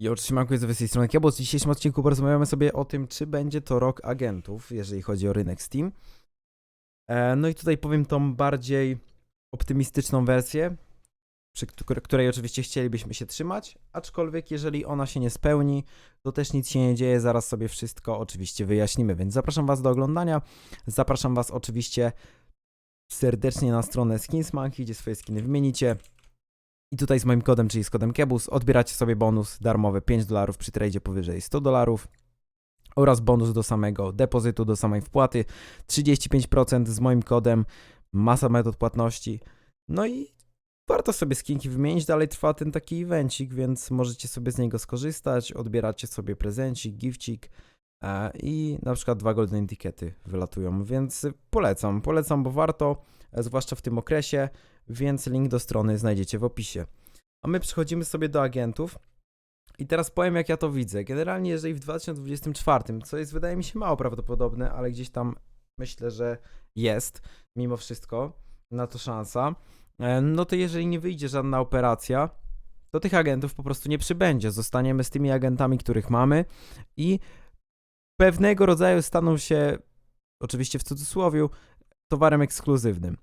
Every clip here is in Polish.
Jo, trzymanko z tej strony Kiabo. W dzisiejszym odcinku porozmawiamy sobie o tym, czy będzie to rok agentów, jeżeli chodzi o rynek Steam. E, no i tutaj powiem tą bardziej optymistyczną wersję, przy któ- której oczywiście chcielibyśmy się trzymać, aczkolwiek jeżeli ona się nie spełni, to też nic się nie dzieje, zaraz sobie wszystko oczywiście wyjaśnimy, więc zapraszam Was do oglądania. Zapraszam Was oczywiście serdecznie na stronę Skinsmonkey, gdzie swoje skiny wymienicie. I tutaj z moim kodem, czyli z kodem Kebus, odbieracie sobie bonus darmowy 5 dolarów przy tradzie powyżej 100 dolarów oraz bonus do samego depozytu, do samej wpłaty 35% z moim kodem, masa metod płatności. No i warto sobie skinki wymienić, dalej trwa ten taki evencik, więc możecie sobie z niego skorzystać, odbieracie sobie prezencik, gifcik e, i na przykład dwa golden etykiety wylatują, więc polecam, polecam, bo warto, zwłaszcza w tym okresie, więc link do strony znajdziecie w opisie. A my przechodzimy sobie do agentów. I teraz powiem, jak ja to widzę. Generalnie, jeżeli w 2024, co jest wydaje mi się mało prawdopodobne, ale gdzieś tam myślę, że jest, mimo wszystko, na to szansa, e, no to jeżeli nie wyjdzie żadna operacja, to tych agentów po prostu nie przybędzie. Zostaniemy z tymi agentami, których mamy i pewnego rodzaju staną się, oczywiście w cudzysłowie, towarem ekskluzywnym.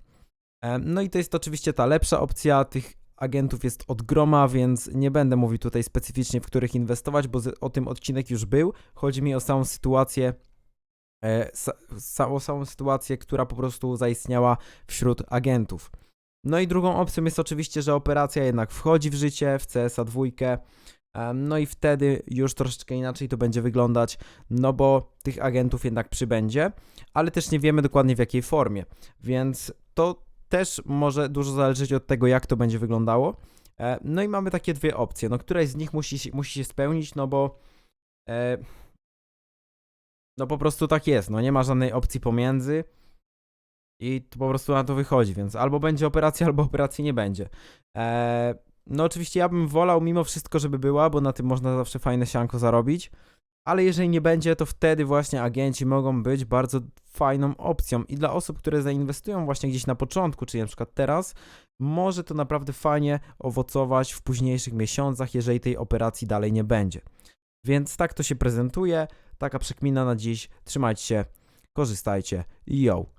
E, No i to jest oczywiście ta lepsza opcja. Tych agentów jest od groma, więc nie będę mówił tutaj specyficznie, w których inwestować, bo o tym odcinek już był. Chodzi mi o samą sytuację, e, o samą sytuację, która po prostu zaistniała wśród agentów. No i drugą opcją jest oczywiście, że operacja jednak wchodzi w życie w CSA 2. e, No i wtedy już troszeczkę inaczej to będzie wyglądać, no bo tych agentów jednak przybędzie, ale też nie wiemy dokładnie w jakiej formie, więc to też może dużo zależeć od tego, jak to będzie wyglądało. E, No i mamy takie dwie opcje. No, któraś z nich musi, musi się spełnić, no bo. E, no po prostu tak jest. No nie ma żadnej opcji pomiędzy. I po prostu na to wychodzi, więc albo będzie operacja, albo operacji nie będzie. No oczywiście ja bym wolał mimo wszystko, żeby była, bo na tym można zawsze fajne sianko zarobić. Ale jeżeli nie będzie, to wtedy właśnie agenci mogą być bardzo fajną opcją. I dla osób, które zainwestują właśnie gdzieś na początku, czyli na przykład teraz, może to naprawdę fajnie owocować w późniejszych miesiącach, jeżeli tej operacji dalej nie będzie. Więc tak to się prezentuje. Taka przekmina na dziś. Trzymajcie się, korzystajcie. Yo!